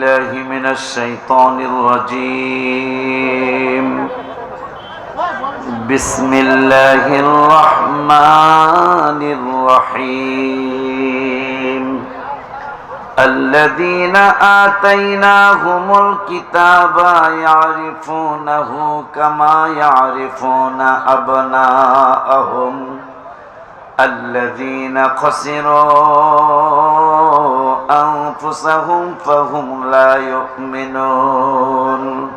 بالله من الشيطان الرجيم. بسم الله الرحمن الرحيم. الذين آتيناهم الكتاب يعرفونه كما يعرفون أبناءهم. الذين خسروا أنفسهم فهم لا يؤمنون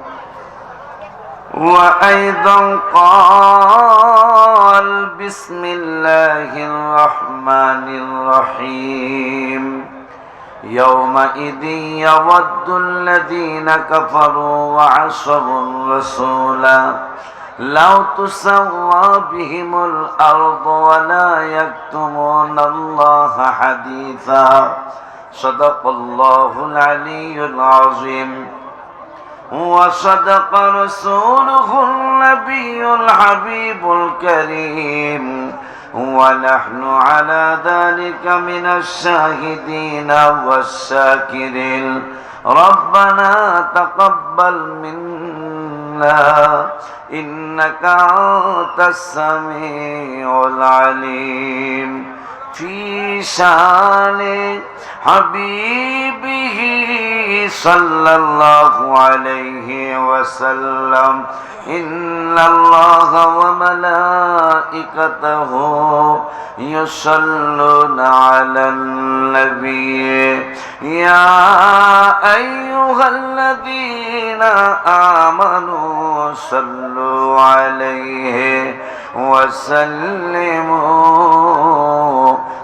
وأيضا قال بسم الله الرحمن الرحيم يومئذ يود الذين كفروا وعصوا الرسول لو تسوى بهم الأرض ولا يكتمون الله حديثا صدق الله العلي العظيم. وصدق رسوله النبي الحبيب الكريم. ونحن على ذلك من الشاهدين والشاكرين. ربنا تقبل منا إنك أنت السميع العليم. في شان حبيبه صلى الله عليه وسلم إن الله وملائكته يصلون على النبي يا أيها الذين آمنوا صلوا عليه وسلموا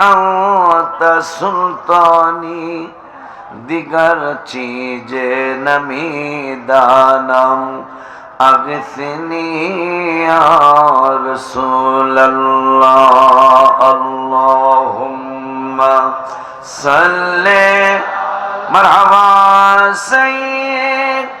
أنت سلطاني دیگر چیز نمی دانم اغثنی یا رسول اللہ اللہم صلی مرحبا سید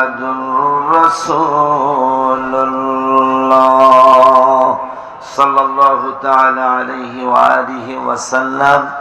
محمد رسول الله صلى الله تعالى عليه وآله وسلم.